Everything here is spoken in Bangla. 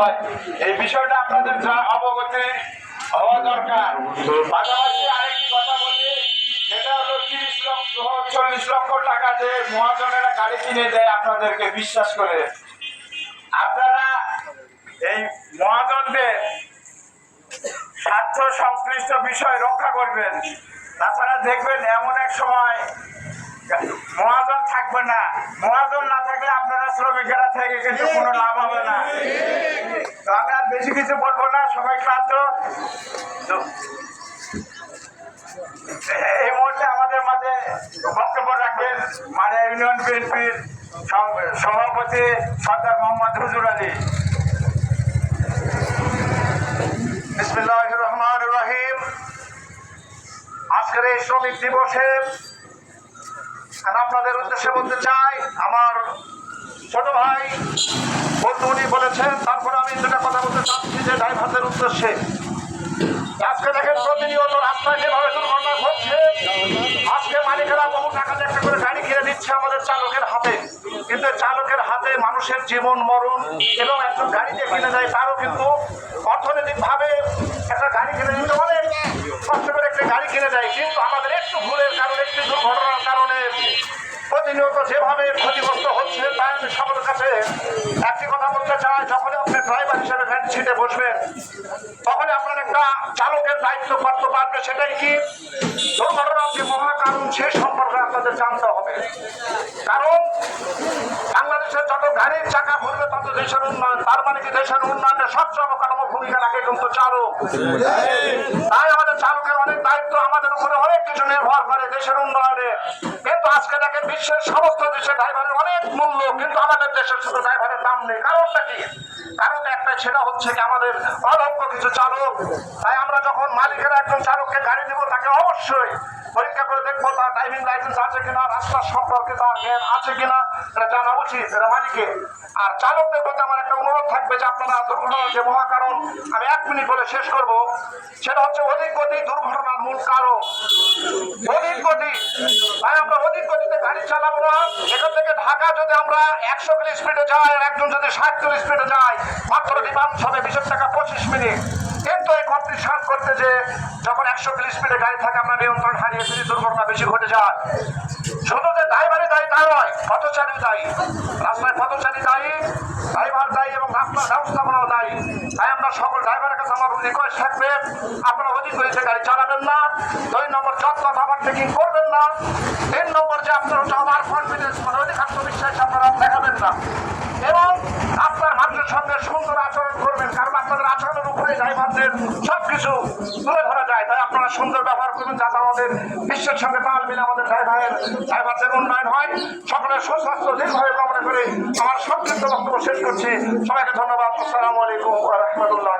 হয়, এই বিষয়টা আপনাদের অবগতি হওয়া দরকার। পাশাপাশি আরেকটি কথা বলি, সেটা হলো তিরিশ লক্ষ, চল্লিশ লক্ষ টাকা যে মহাজনেরা গাড়ি কিনে দেয় আপনাদেরকে বিশ্বাস করে। আপনারা এই মহাজনদের স্বার্থ সংশ্লিষ্ট বিষয় রক্ষা করবেন। তাছাড়া দেখবেন এমন এক সময় থাকবে না। মহাজন না থাকলে আপনারা শ্রমিকেরা থেকে কিন্তু কোনো লাভ হবে না। তো আমি আর বেশি কিছু বলব না, সবাই ক্লান্ত। এই মুহূর্তে আমাদের মাঝে বক্তব্য রাখবেন মানে ইউনিয়ন বিএনপির সভাপতি সর্দার মোহাম্মদ হুজুর আলী। বিসমিল্লাহ রহমান রহিম। আজকের এই শ্রমিক দিবসে আমি আপনাদের উদ্দেশ্যে বলতে চাই, আমার ছোট ভাই বন্ধু উনি বলেছেন, তারপরে আমি দুটা কথা বলতে চাচ্ছি যে ড্রাইভারদের উদ্দেশ্যে। আজকে দেখেন প্রতিনিয়ত রাস্তায় যেভাবে দুর্ঘটনা ঘটছে, আজকে মালিকেরা বহু টাকা একটা করে গাড়ি কিনে দিচ্ছে আমাদের চালকের হাতে। কিন্তু চালকের হাতে মানুষের জীবন, মরণ এবং একজন গাড়ি যে কিনে দেয়, তারও কিন্তু অর্থনৈতিক ভাবে একটা গাড়ি কিনে দিতে অনেক কষ্ট করে একটা গাড়ি কিনে দেয়। কিন্তু আমাদের একটু ভুলের কারণে, একটি দুর্ঘটনার কারণে প্রতিনিয়ত যেভাবে ক্ষতিগ্রস্ত হচ্ছে, তাই আমি সকলের কাছে একটি কথা বলতে চাই যখন আপনি ড্রাইভার হিসেবে ভ্যান সিটে বসবেন তখন আপনার একটা চালকের দায়িত্ব কর্তব্য পারবে সেটাই কি? দুর্ঘটনার যে মহা কারণ সে সম্পর্কে আপনাদের জানতে হবে। কারণ বাংলাদেশের যত গাড়ির চাকা ঘুরবে, তত দেশের উন্নয়ন, তার মানে কি দেশের উন্নয়নে সবচেয়ে অবকাঠামো ভূমিকা রাখে কিন্তু চালক। তাই আমাদের চালকের অনেক দায়িত্ব আমাদের উপরে অনেক কিছু নির্ভর করে দেশের উন্নয়নে। বিশ্বের সমস্ত দেশে ড্রাইভারের অনেক মূল্য, কিন্তু আমাদের দেশের শুধু ড্রাইভারের দাম নেই। কারণটা কি? কারণ একটা সেটা হচ্ছে কি, আমাদের অদক্ষ কিছু চালক, তাই আমরা যখন মালিকেরা একজন চালককে গাড়ি দিব, তাকে অবশ্যই পরীক্ষা করে দেখব তার ড্রাইভিং লাইসেন্স আছে কিনা, রাস্তার সম্পর্কে তার জ্ঞান আছে কিনা, এটা জানা উচিত এটা মালিকের। আর চালকদের প্রতি আমার একটা অনুরোধ থাকবে যে আপনারা দুর্ঘটনার যে মহা কারণ আমি এক মিনিট বলে শেষ করব, সেটা হচ্ছে অধিক গতি দুর্ঘটনার মূল কারণ। অধিক গতি, তাই আমরা অধিক গাড়ি চালাবো না। এখান থেকে ঢাকা যদি আমরা একশো কিলো স্পিডে যাই আর একজন যদি ষাট কিলো স্পিডে যায়, মাত্র ডিমান্ড হবে বিশেষ টাকা পঁচিশ মিনিট। কিন্তু এই কম্পিটিশন করতে যে যখন একশো কিলো স্পিডে গাড়ি থাকে, আমরা নিয়ন্ত্রণ হারিয়ে ফেলি, দুর্ঘটনা বেশি ঘটে যায়। শুধু যে ড্রাইভারই দায়ী তা নয় পথচারী দায়ী। রাস্তায় পথচারী দায়ী ড্রাইভার দায়ী এবং রাস্তার ব্যবস্থাপনাও দায়ী। তাই আমরা সকল ড্রাইভারের কাছে আমার রিকোয়েস্ট থাকবে, আপনারা অধিক গতিতে গাড়ি চালাবেন না, দুই নম্বর যত আবার চেকিং করবেন না আমার কনফিডেন্স মানে অধিক আত্মবিশ্বাস আপনারা দেখাবেন না। এবং আপনার মানুষের সঙ্গে সুন্দর আচরণ করবেন, কারণ আপনাদের আচরণের উপরে ড্রাইভারদের সবকিছু তুলে ধরা যায়। তাই আপনারা সুন্দর ব্যবহার করবেন, যাতে আমাদের বিশ্বের সঙ্গে তাল মিলে আমাদের ড্রাইভারের ড্রাইভারদের উন্নয়ন হয়। সকলের সুস্বাস্থ্য দীর্ঘভাবে কামনা করে আমার সংক্ষিপ্ত বক্তব্য শেষ করছি। সবাইকে ধন্যবাদ। আসসালামু আলাইকুম রহমতুল্লাহ